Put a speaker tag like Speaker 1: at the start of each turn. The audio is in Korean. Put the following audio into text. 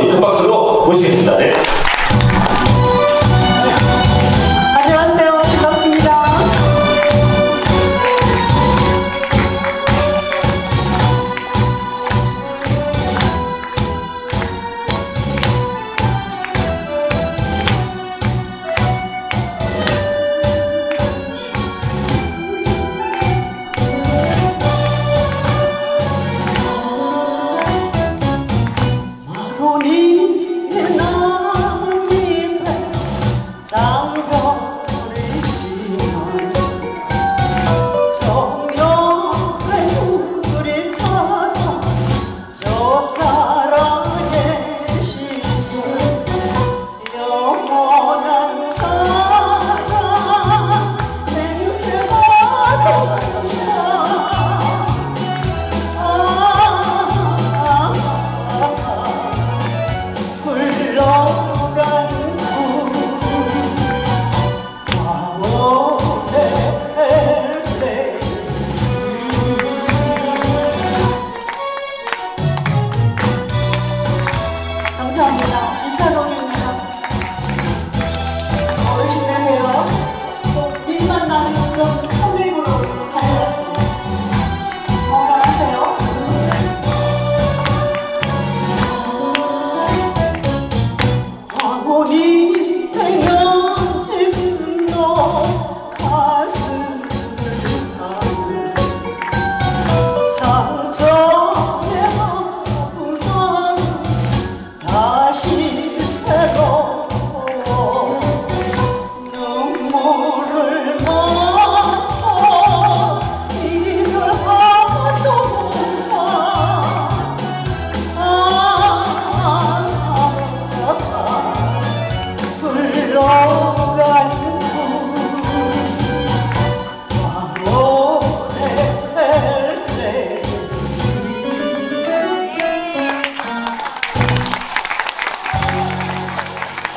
Speaker 1: 큰 박수로 모시겠습니다. 네. Dá la